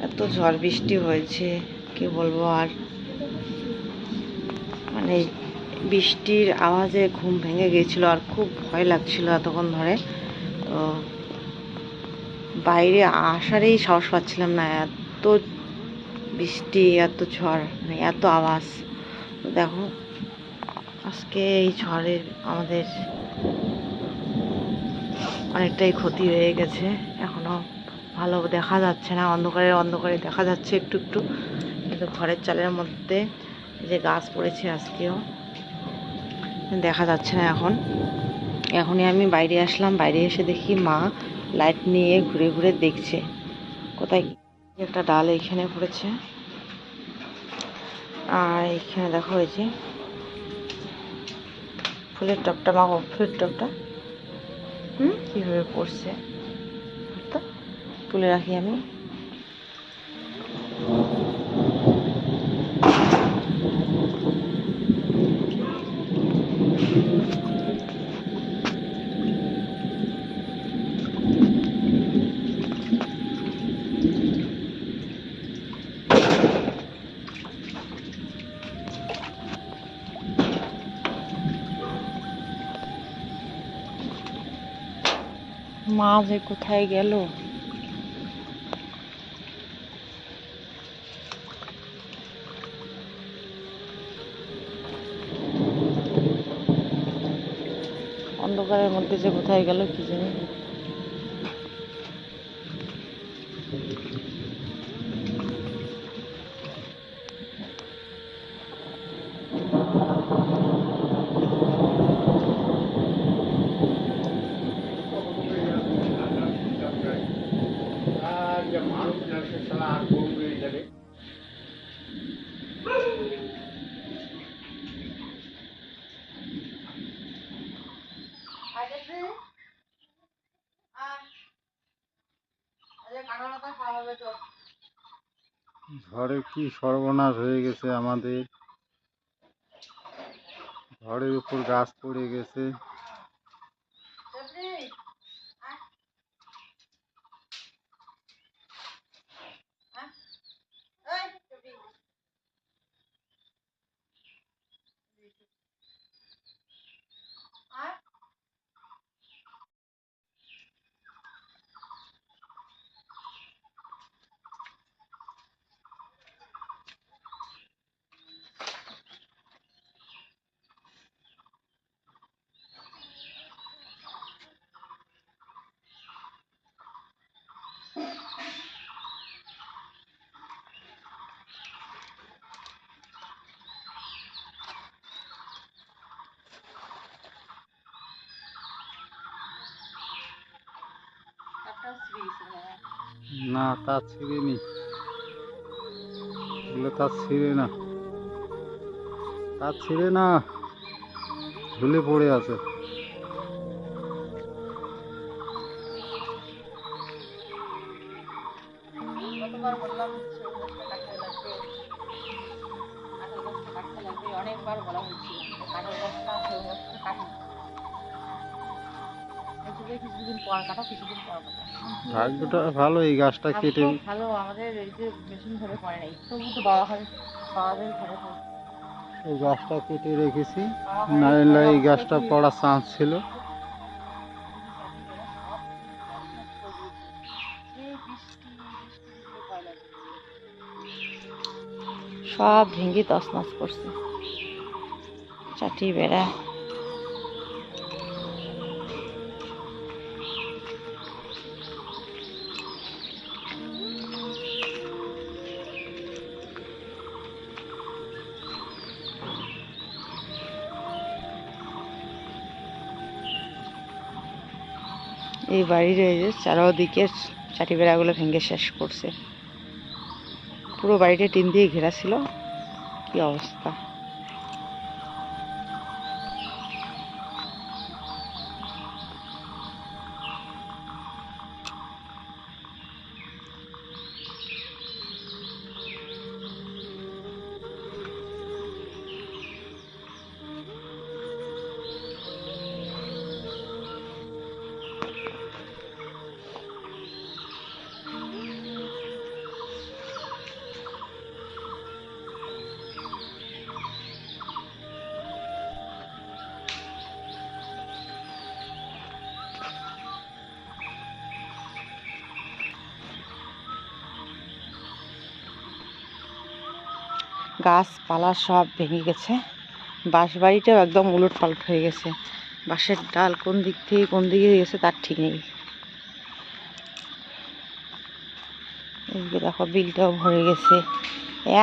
এত ঝড় বৃষ্টি হয়েছে, কি বলব আর? মানে বৃষ্টির আওয়াজে ঘুম ভেঙে গিয়েছিল আর খুব ভয় লাগছিল এতক্ষণ ধরে। তো বাইরে আসারই সাহস পাচ্ছিলাম না, এত বৃষ্টি, এত ঝড় মানে এত আওয়াজ। দেখো, আজকে এই ঝড়ের আমাদের অনেকটাই ক্ষতি হয়ে গেছে, এখনও ভালো দেখা যাচ্ছে না, অন্ধকারে অন্ধকারে দেখা যাচ্ছে একটু একটু। কিন্তু ঘরের চালের মধ্যে যে গাছ পড়েছে আজকেও, দেখা যাচ্ছে না এখন। এখনই আমি বাইরে আসলাম, বাইরে এসে দেখি মা লাইট নিয়ে ঘুরে ঘুরে দেখছে। কোথায় একটা ডাল এইখানে পড়েছে। আর এখানে দেখো এই যে ফুলের টপটা, মা ফুলের টপটা। হুম? কীভাবে পড়ছে? তুলে রাখি আমি। মা যে কোথায় গেল? মধ্যে যে কোথায় গেল কি জানি। ঝড়ে কি সর্বনাশ হয়ে গেছে আমাদের। ঝড়ের উপর গাছ পড়ে গেছে। না তা ছিঁড়েনি। এগুলো তা ছিঁড়ে না। তা ছিঁড়ে না। ঝুলে পড়ে আছে। ভাগ্যটা ভালো এই গাছটা কেটে ভালো আমাদের এই যে মেশিন ঘরে পড়ে নাই তবু তো বাবা ঘরে বাবাদের ঘরে এই গাছটা কেটে রেখেছি নাইলে এই গাছটা পড়ার চান্স ছিল। সব ভেঙে তছনছ করছে। চাটি বেড়া। এই বাড়ি রয়েছে চারোদিকে চাটি বেড়াগুলো ভেঙে শেষ করছে। পুরো বাড়িটা টিন দিয়ে ঘেরা ছিল। কি অবস্থা? গাছপালা সব ভেঙে গেছে। বাঁশ বাড়িটাও একদম উলট পালট হয়ে গেছে। বাঁশের ডাল কোন দিক থেকে কোন দিকে গেছে তার ঠিক নেই। দেখো, বিলটাও ভরে গেছে।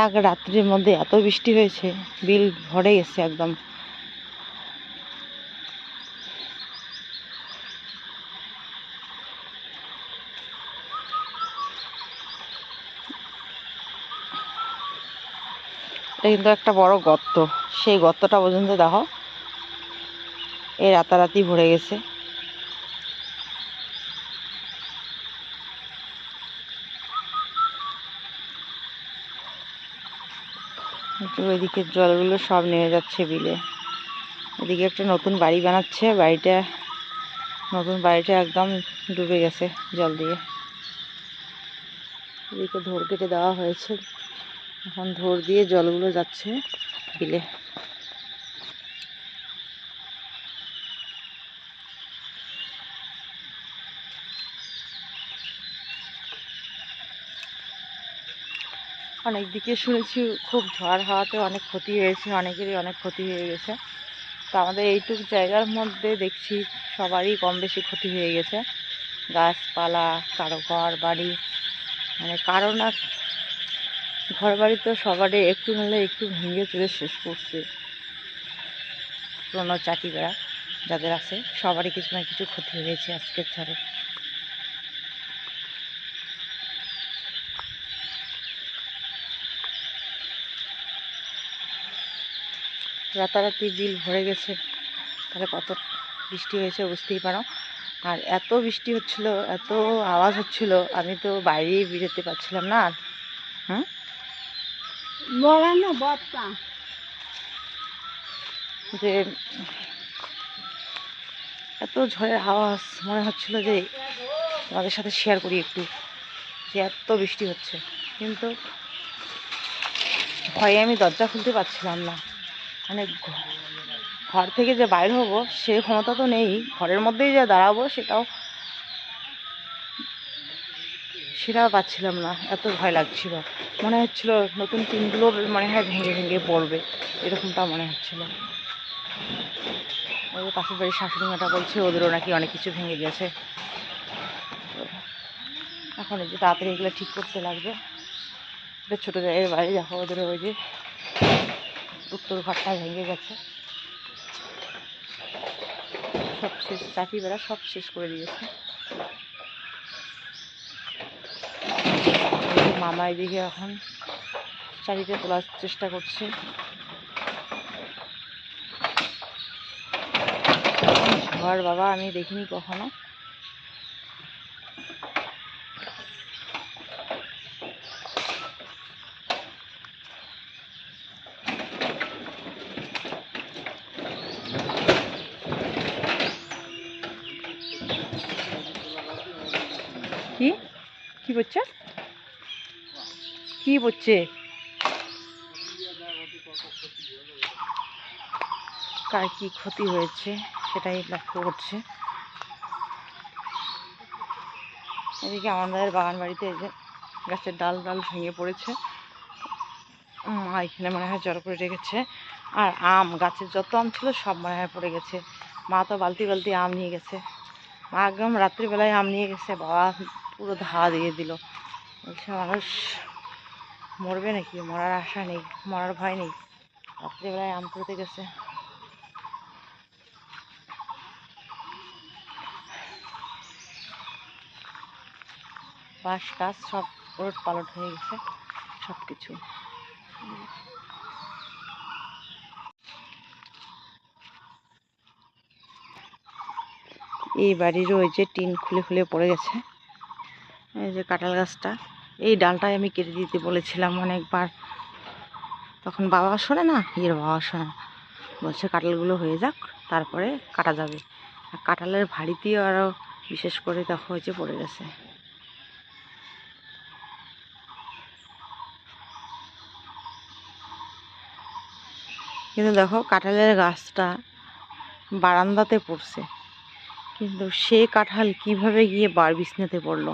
এক রাত্রির মধ্যে এত বৃষ্টি হয়েছে, বিল ভরে গেছে একদম। এটা কিন্তু একটা বড় গর্ত। সেই গর্তটা পর্যন্ত দেখো, এই রাতারাতি ভরে গেছে। ওইদিকে জলগুলো সব নেমে যাচ্ছে বিলে। এদিকে একটা নতুন বাড়ি বানাচ্ছে, বাড়িটা, নতুন বাড়িটা একদম ডুবে গেছে জল দিয়ে। এদিকে ধর কেটে দেওয়া হয়েছে। এখন ধর দিয়ে জলগুলো যাচ্ছে বিলে। অনেক দিকে শুনেছি খুব ঝড় হাওয়াতে অনেক ক্ষতি হয়েছে, অনেকেরই অনেক ক্ষতি হয়ে গেছে। তো আমাদের এইটুক জায়গার মধ্যে দেখছি সবারই কম বেশি ক্ষতি হয়ে গেছে। গাছপালা, কারও ঘর বাড়ি মানে কারও না ঘর বাড়ি তো সবারই একটু নাহলে একটু ভেঙে চুরে শেষ করছে। পুরোনো চাটি বেড়া যাদের আছে, সবারই কিছু না কিছু ক্ষতি হয়েছে আজকের ঝড়ে রাতারাতি বিল ভরে গেছে। তাহলে কত বৃষ্টি হয়েছে বুঝতেই পারো। আর এত বৃষ্টি হচ্ছিল, এত আওয়াজ হচ্ছিল, আমি তো বাইরেই বেরোতে পারছিলাম না। হ্যাঁ বত্তা যে এত ঝড়ের আওয়াজ, মনে হচ্ছিল যে তোমাদের সাথে শেয়ার করি একটু, যে এত বৃষ্টি হচ্ছে। কিন্তু ভয়ে আমি দরজা খুলতে পারছিলাম না। মানে ঘর থেকে যে বাইর হব, সে ক্ষমতা তো নেই। ঘরের মধ্যেই যে দাঁড়াবো, সেটাও সেটাও পাচ্ছিলাম না, এত ভয় লাগছিল। মনে হচ্ছিল নতুন টিনগুলো মনে হয় ভেঙে ভেঙে পড়বে, এরকমটা মনে হচ্ছিল। ওদের পাশের বাড়ির শাশুড়ি মাটা বলছে, ওদেরও নাকি অনেক কিছু ভেঙে গেছে। এখন এই যে তাড়াতাড়ি এগুলো ঠিক করতে লাগবে। এটা ছোটো জায়গায় বাড়ি দেখো ওদের ওই যে উত্তর ঘরটা ভেঙে গেছে। সব শেষ চাকি বেড়া সব শেষ করে দিয়েছে এই যে মামা এদিকে এখন চারিতে তোলার চেষ্টা করছে। ঝড় বাবা, আমি দেখিনি কখনো। কি? কি বলছে? কি বলছে? কার কি ক্ষতি হয়েছে সেটাই লক্ষ্য করছে। এদিকে আমাদের বাগান বাড়িতে এই যে গাছের ডাল ডাল ভেঙে পড়েছে। মা এখানে মনে হয় জড়ো করে রেখেছে। আর আম, গাছের যত আম ছিল সব মনে হয় পড়ে গেছে। মা তো বালতি বালতি আম নিয়ে গেছে। মা একদম রাত্রিবেলায় আম নিয়ে গেছে। বাবা পুরো ধা দিয়ে দিল। বলছে, মানুষ মরবে নাকি? মরার আশা নেই, মরার ভয় নেই। রাত্রিবেলায় আম করতে গেছে। বাঁশ গাছ সব ওলট পালট হয়ে গেছে সব কিছু এই বাড়িরও ওই যে টিন খুলে খুলে পড়ে গেছে। এই যে কাঁঠাল গাছটা। এই ডালটাই আমি কেটে দিতে বলেছিলাম অনেকবার। তখন বাবা শোনে না, ইয়ের বাবা শোনে না। বলছে কাঁঠালগুলো হয়ে যাক, তারপরে কাটা যাবে। আর কাঁঠালের ভাড়িতেও আরও বিশেষ করে দেখো হয়েছে পড়ে গেছে। কিন্তু দেখো কাঁঠালের গাছটা বারান্দাতে পড়ছে। কিন্তু সে কাঁঠাল কীভাবে গিয়ে বার বিছনাতে পড়ল?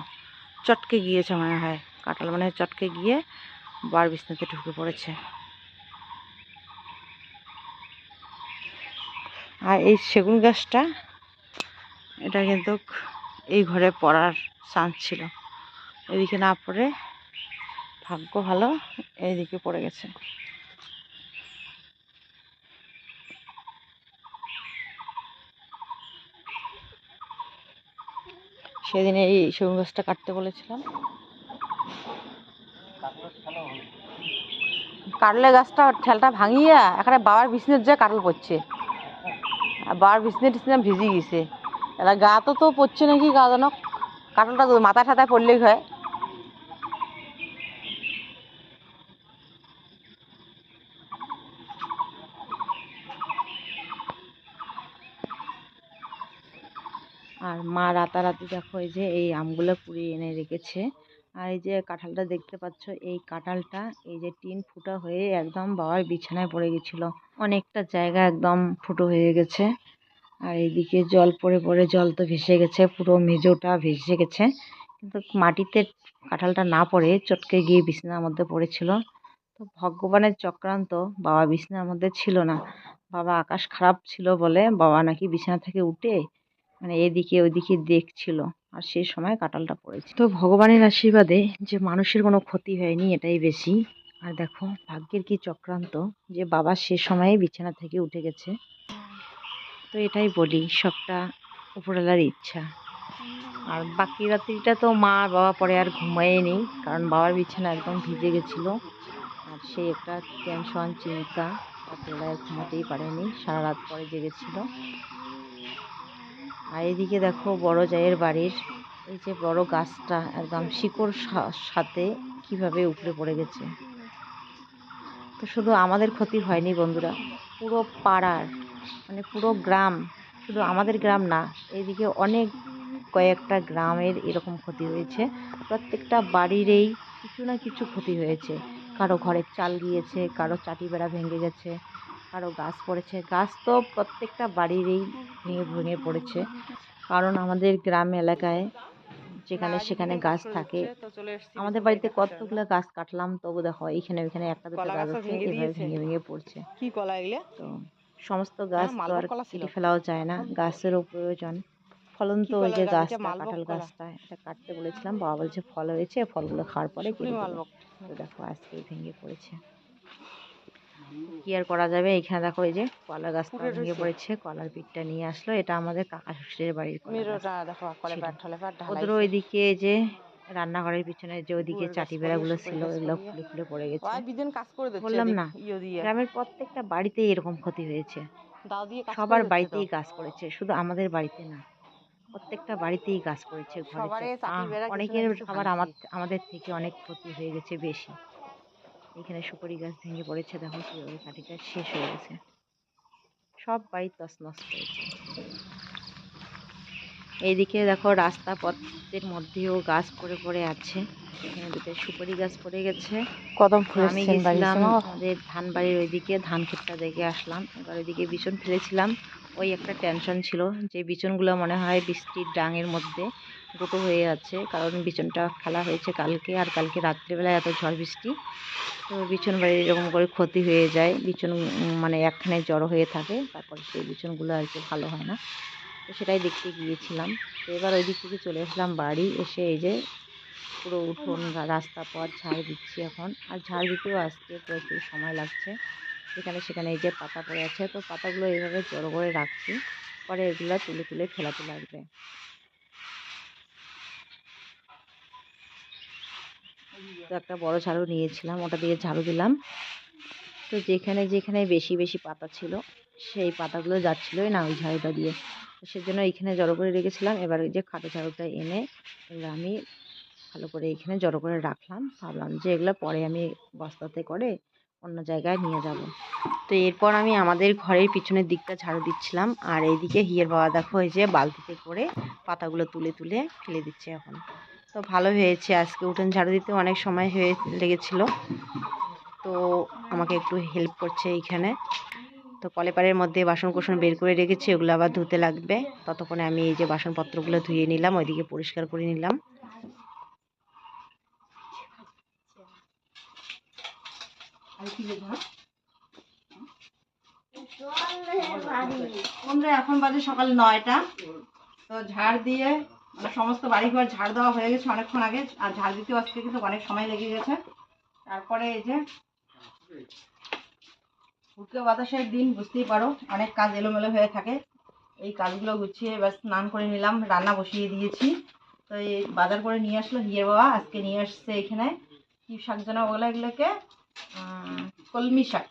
চটকে গিয়েছে মনে হয়। কাঁঠাল মানে চটকে গিয়ে বার বিছনাতে ঢুকে পড়েছে। আর এই সেগুন গাছটা, এটা কিন্তু এই ঘরে পড়ার চান্স ছিল। এদিকে না পড়ে ভাগ্য ভালো, এইদিকে পড়ে গেছে। সেদিন এই সেগুন গাছটা কাটতে বলেছিলাম। কাটলে গাছটা ঠেলটা ভাঙিয়া এখানে বাবার বিছনের যে কাটল পড়ছে। আর বাবার বিছনে টিছনে ভিজি গেছে। এবার গা তো তো পড়ছে নাকি গা যেন? কাটলটা তো মাথা ঠাতায় পড়লেই হয়। আর মা রাতারাতি দেখো, এই যে এই আমগুলো পুড়িয়ে এনে রেখেছে। আর এই যে কাঁঠালটা দেখতে পাচ্ছ, এই কাঁঠালটা এই যে টিন ফুটা হয়ে একদম বাবার বিছানায় পড়ে গেছিল। অনেকটা জায়গা একদম ফুটো হয়ে গেছে। আর এইদিকে জল পড়ে পড়ে, জল তো ভেসে গেছে, পুরো মেজোটা ভেসে গেছে। কিন্তু মাটিতে কাঁঠালটা না পড়ে চটকে গিয়ে বিছানার মধ্যে পড়েছিল। তো ভগবানের চক্রান্ত বাবা বিছানার মধ্যে ছিল না। বাবা আকাশ খারাপ ছিল বলে বাবা নাকি বিছানা থেকে উঠে মানে এদিকে ওইদিকে দেখছিল। আর সেই সময় কাঁঠালটা পড়েছে। তো ভগবানের আশীর্বাদে যে মানুষের কোনো ক্ষতি হয়নি, এটাই বেশি। আর দেখো, ভাগ্যের কি চক্রান্ত যে বাবা সে সময়ে বিছানা থেকে উঠে গেছে। তো এটাই বলি, সবটা উপরওয়ালার ইচ্ছা। আর বাকি রাত্রিটা তো মা আর বাবা পরে আর ঘুমায়নি কারণ বাবার বিছানা একদম ভিজে গেছিল। আর সেই একটা টেনশন, চিন্তা রাত্রিবেলায় ঘুমাতেই পারেনি, সারা রাত পরে জেগেছিল। আর এদিকে দেখো বড় জায়ের বাড়ির এই যে বড় গাছটা একদম শিকড় সাথে কীভাবে উপড়ে পড়ে গেছে। তো শুধু আমাদের ক্ষতি হয়নি বন্ধুরা, পুরো পাড়ার মানে পুরো গ্রাম, শুধু আমাদের গ্রাম না এইদিকে অনেক কয়েকটা গ্রামের এরকম ক্ষতি হয়েছে। প্রত্যেকটা বাড়িরই কিছু না কিছু ক্ষতি হয়েছে। কারও ঘরের চাল গিয়েছে, কারও চাটি বেড়া ভেঙে গেছে কারও গাছ পড়েছে। গাছ তো প্রত্যেকটা বাড়িরই ভেঙে ভেঙে পড়েছে। কারণ আমাদের গ্রাম এলাকায় যেখানে সেখানে গাছ থাকে। আমাদের বাড়িতে কতগুলো গাছ কাটলাম তবু দেখো এইখানে ওইখানে একটা দুটো গাছ আছে ভেঙে এভাবে ভেঙে ভেঙে পড়ছে। কি কলা এগুলো? তো সমস্ত গাছ তো আর কেটে ফেলাও যায় না। গাছেরও প্রয়োজন। ফলন তো ওই যে গাছ? গাছটা কাঁঠাল গাছটা এটা কাটতে বলেছিলাম। বাবা বলছে ফল হয়েছে ফলগুলো খাওয়ার পরে দেখো আজকে ভেঙে পড়েছে। কি আর করা যাবে? এখানে দেখো এই যে কলা গাছটা ভেঙে পড়েছে কলার পিঠটা নিয়ে আসলো। এটা আমাদের কাকা শ্বশুরের বাড়ির ওদেরও ওইদিকে এই যে রান্নাঘরের পিছনে যে ওইদিকে চাটি বেড়াগুলো ছিল সুপারি গাছ এগুলো পড়ে। ফুলে ফুলে পড়ে গেছে। বললাম না, ইয়ে গ্রামের প্রত্যেকটা বাড়িতেই এরকম ক্ষতি হয়েছে। সবার বাড়িতেই গাছ পড়েছে শুধু আমাদের বাড়িতে না প্রত্যেকটা বাড়িতেই গাছ পড়েছে অনেকের আবার আমাদের থেকে অনেক ক্ষতি হয়ে গেছে বেশি। এখানে সুপারি গাছ ভেঙে পড়েছে দেখো কীভাবে কাঠিটা শেষ হয়ে গেছে। সব বাড়ি তছনছ করেছে। এইদিকে দেখো রাস্তা পথের মধ্যেও গাছ পড়ে পড়ে আছে। এখানে দুটো সুপারি গাছ পড়ে গেছে। কদম তো আমি গেছিলাম আমাদের ধান বাড়ির ওইদিকে ধান ক্ষেতটা দেখে আসলাম। এবার ওইদিকে বিচন ফেলেছিলাম। ওই একটা টেনশন ছিল যে বিচনগুলো মনে হয় বৃষ্টির ডাঙের মধ্যে গোটো হয়ে আছে। কারণ বিচনটা ফেলা হয়েছে কালকে আর কালকে রাত্রিবেলায় এত ঝড় বৃষ্টি। তো বিচন বাড়ির এরকম করে ক্ষতি হয়ে যায়। উম, মানে একখানে জড়ো হয়ে থাকে। তারপর সেই বিচনগুলো আর কি ভালো হয় না। তো সেটাই দেখতে গিয়েছিলাম। তো এবার ওই দিক থেকে চলে আসলাম বাড়ি। এসে এই যে পুরো উঠোন রাস্তা পথ ঝাড় দিচ্ছি এখন। আর ঝাড় দিতেও আসতে প্রচুর সময় লাগছে। যেখানে সেখানে এই যে পাতা পড়ে আছে। তো পাতাগুলো এইভাবে জড়ো করে রাখছি। পরে এগুলো তুলে তুলে ফেলাতে লাগবে তো একটা বড় ঝাড়ু নিয়েছিলাম, ওটা দিয়ে ঝাড়ু দিলাম। তো যেখানে যেখানে বেশি বেশি পাতা ছিল, সেই পাতাগুলো যাচ্ছিলোই না ওই ঝাড়ুটা দিয়ে। সেজন্য এইখানে জড়ো করে রেখেছিলাম। এবার ওই যে খাটো ঝাড়ুটা এনে এগুলো আমি ভালো করে এখানে জড়ো করে রাখলাম। ভাবলাম যে এগুলো পরে আমি বস্তাতে করে অন্য জায়গায় নিয়ে যাব। তো এরপর আমি আমাদের ঘরের পিছনের দিকটা ঝাড়ু দিচ্ছিলাম। আর এইদিকে হিয়ের বাবা দেখো এই যে বালতিতে করে পাতাগুলো তুলে তুলে ফেলে দিচ্ছে এখন। তো ভালো হয়েছে। আজকে উঠোন ঝাড়ু দিতে অনেক সময় হয়ে লেগেছিল। তো আমাকে একটু হেল্প করছে এইখানে তো কলেপারের মধ্যে বাসন কোসন বের করে রেখেছি, ওগুলো আবার ধুতে লাগবে। ততক্ষণে আমি এই যে বাসনপত্রগুলো ধুয়ে নিলাম, ওইদিকে পরিষ্কার করে নিলাম। এখন বাজে সকাল নয়টা। তো ঝাড় দিয়ে মানে সমস্ত বাড়িঘর ঝাড় দেওয়া হয়ে গেছে অনেকক্ষণ আগে, আর ঝাড় দিতেও আজকে কিন্তু অনেক সময় লেগে গেছে। তারপরে এই যে উঠকে বাতাসের দিন, বুঝতেই পারো, অনেক কাজ এলোমেলো হয়ে থাকে। এই কাজগুলো গুছিয়ে এবার স্নান করে নিলাম, রান্না বসিয়ে দিয়েছি। তো এই বাজার করে নিয়ে আসলো হিয়ের বাবা, আজকে নিয়ে আসছে এখানে কি শাক যেন বলে এগুলোকে? কলমি শাক।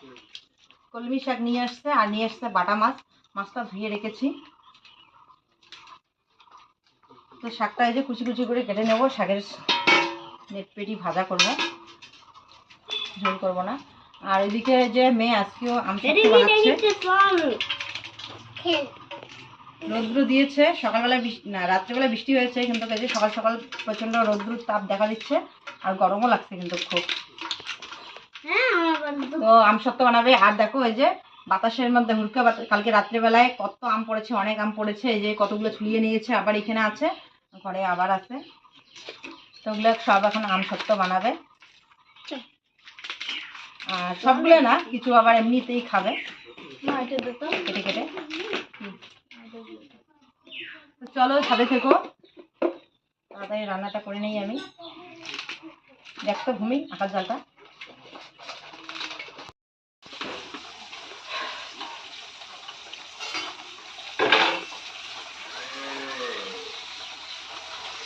কলমি শাক নিয়ে আসছে, আর নিয়ে আসছে বাটা মাছ। মাছটা ধুয়ে রেখেছি। তো শাকটা এই যে কুচি কুচি করে কেটে নেব। শাকের নেট পেটি ভাজা করব। ঝোল করব না। আর এদিকে যে মেয়ে আজকেও বানাচ্ছে। রৌদ্র দিয়েছে। সকালবেলা না রাত্রেবেলা বৃষ্টি হয়েছে কিন্তু এই যে সকাল সকাল প্রচণ্ড রৌদ্র তাপ দেখা দিচ্ছে। আর গরমও লাগছে কিন্তু খুব। তো আম সত্য বানাবে। আর দেখো এই যে বাতাসের মধ্যে হুড়কা কালকে রাত্রেবেলায় কত আম পড়েছে অনেক আম পড়েছে। এই যে কতগুলো ছুলিয়ে নিয়েছে আবার এখানে আছে। ঘরে আবার আছে তো ওগুলো সব এখন আম সত্য বানাবে। আর সবগুলো না কিছু আবার এমনিতেই খাবে। কেটে কেটে। চলো সাথে থেকো। তাড়াতাড়ি রান্নাটা করে নেই আমি। দেখতো ঘুমি আকাশ জলটা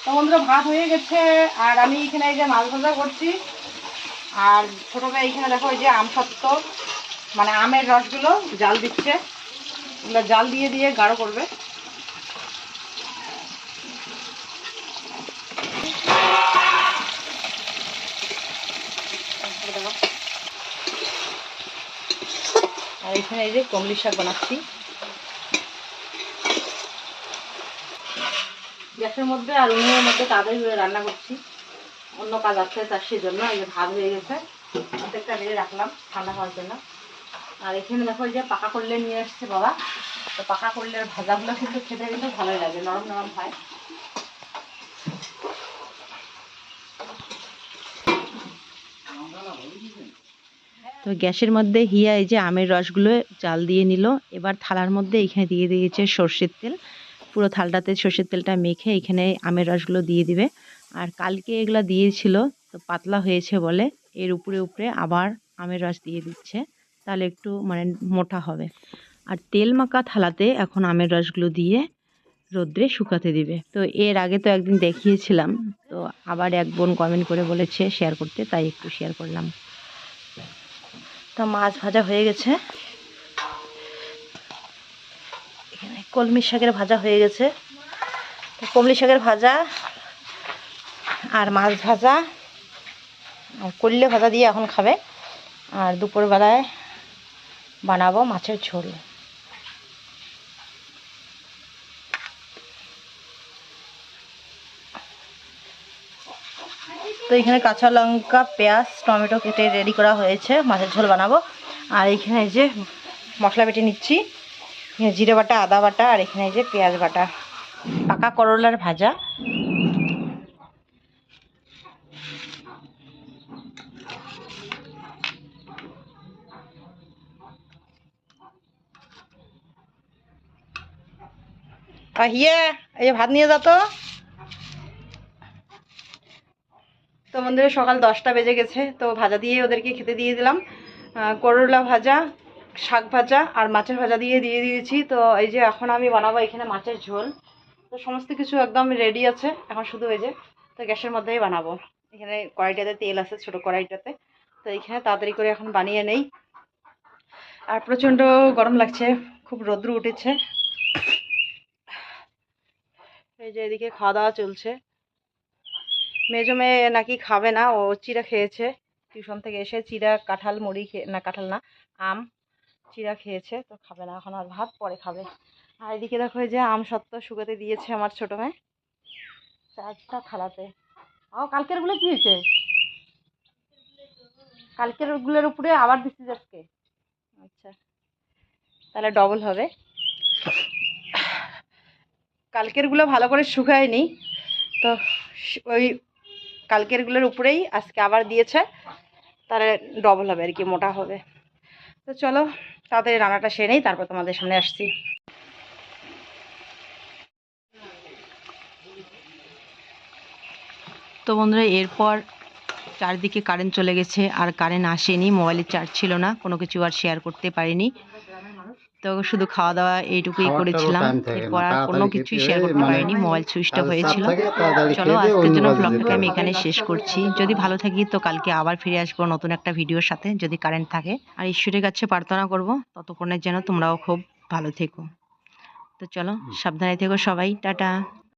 তো বন্ধুরা, ভাত হয়ে গেছে, আর আমি এখানে এই যে মাছ ভাজা করছি। আর ছোটো ভাই এখানে দেখো এই যে আম সত্ত্ব মানে আমের রসগুলো জাল দিচ্ছে। এগুলো জাল দিয়ে দিয়ে গাঢ় করবে। আর এখানে এই যে কমলি শাক বানাচ্ছি। গ্যাসের মধ্যে আর উনুনের মধ্যে করে রান্না করছি। অন্য কাজ আছে তার সেই জন্য এই যে ভাত হয়ে গেছে। অর্ধেকটা বেড়ে রাখলাম, ঠান্ডা হওয়ার জন্য। আর এখানে দেখো যে পাকা করলে নিয়ে আসছে বাবা। তো পাকা করলে ভাজাগুলো কিন্তু খেতে কিন্তু ভালোই লাগে, নরম নরম হয়। তো গ্যাসের মধ্যে হিয়া এই যে আমের রসগুলো জাল দিয়ে নিল। এবার থালার মধ্যে এখানে দিয়ে দিয়েছে সর্ষের তেল। পুরো থালটাতে সর্ষের তেলটা মেখে এখানে আমের রসগুলো দিয়ে দিবে। আর কালকে এগুলো দিয়েছিল, তো পাতলা হয়েছে বলে এর উপরে উপরে আবার আমের রস দিয়ে দিচ্ছে। তাহলে একটু মানে মোটা হবে। আর তেল মাখা থালাতে এখন আমের রসগুলো দিয়ে রোদ্রে শুকাতে দিবে। তো এর আগে তো একদিন দেখিয়েছিলাম, তো আবার এক বোন কমেন্ট করে বলেছে শেয়ার করতে, তাই একটু শেয়ার করলাম। তো মাছ ভাজা হয়ে গেছে এখানে কলমি শাকের ভাজা হয়ে গেছে। কমলি শাকের ভাজা আর মাছ ভাজা আর করলে ভাজা দিয়ে এখন খাবে। আর দুপুরবেলায় বানাবো মাছের ঝোল। তো এখানে কাঁচা লঙ্কা, পেঁয়াজ, টমেটো কেটে রেডি করা হয়েছে। মাছের ঝোল বানাবো। আর এখানে যে মশলা বেটে নিচ্ছি। জিরে বাটা, আদা বাটা, আর এখানে যে পেঁয়াজ বাটা। পাকা করলার ভাজা। ভাত নিয়ে যা তো। তো বন্ধুরা, সকাল দশটা বেজে গেছে, তো ভাজা দিয়ে ওদেরকে খেতে দিয়ে দিলাম। করলা ভাজা শাক ভাজা আর মাছের ভাজা দিয়ে দিয়ে দিয়েছি। তো এই যে এখন আমি বানাবো এখানে মাছের ঝোল। তো সমস্ত কিছু একদম রেডি আছে। এখন শুধু এই যে, তো গ্যাসের মধ্যেই বানাবো। এখানে কড়াইটাতে তেল আছে, ছোটো কড়াইটাতে। তো এইখানে তাড়াতাড়ি করে এখন বানিয়ে নেই। আর প্রচণ্ড গরম লাগছে। খুব রৌদ্র উঠেছে। এই যে এদিকে খাওয়া দাওয়া চলছে। মেজো মেয়ে নাকি খাবে না, ও চিড়া খেয়েছে। টিউশন থেকে এসে চিড়া, কাঁঠাল, মুড়ি খেয়ে না, কাঁঠাল না, আম। চিড়া খেয়েছে, তো খাবে না, এখন আর ভাত পরে খাবে। আর এদিকে দেখো যে আম সত্ত্ব শুকাতে দিয়েছে আমার ছোটো মেয়ে। চারটা থালাতে। ও কালকেরগুলো কি হয়েছে? কালকেরগুলোর উপরে আবার দিচ্ছিস আজকে। আচ্ছা তাহলে ডবল হবে। কালকেরগুলো ভালো করে শুকায়নি, তো ওই কালকেরগুলোর উপরেই আজকে আবার দিয়েছে, তাহলে ডবল হবে আর কি, মোটা হবে। তো চলো তাড়াতাড়ি রান্নাটা সেরে নেই, তারপর তোমাদের সামনে আসছি। তো বন্ধুরা, এরপর চারদিকে কারেন্ট চলে গেছে, আর কারেন্ট আসেনি মোবাইলের চার্জ ছিল না, কোনো কিছু আর শেয়ার করতে পারিনি। তো শুধু খাওয়া দাওয়া এইটুকুই করেছিলাম। এরপর আর কোনো কিছুই শেয়ার করতে মানে পারিনি মোবাইল সুইচটা হয়েছিল। চলো আজকের জন্য ব্লগটাকে আমি। এখানে শেষ করছি। যদি ভালো থাকি তো কালকে আবার ফিরে আসব নতুন একটা ভিডিওর সাথে। যদি কারেন্ট থাকে। আর ঈশ্বরের কাছে প্রার্থনা করব ততক্ষণের যেন তোমরাও খুব ভালো থেকো। তো চলো সাবধানে থেকো সবাই। টাটা।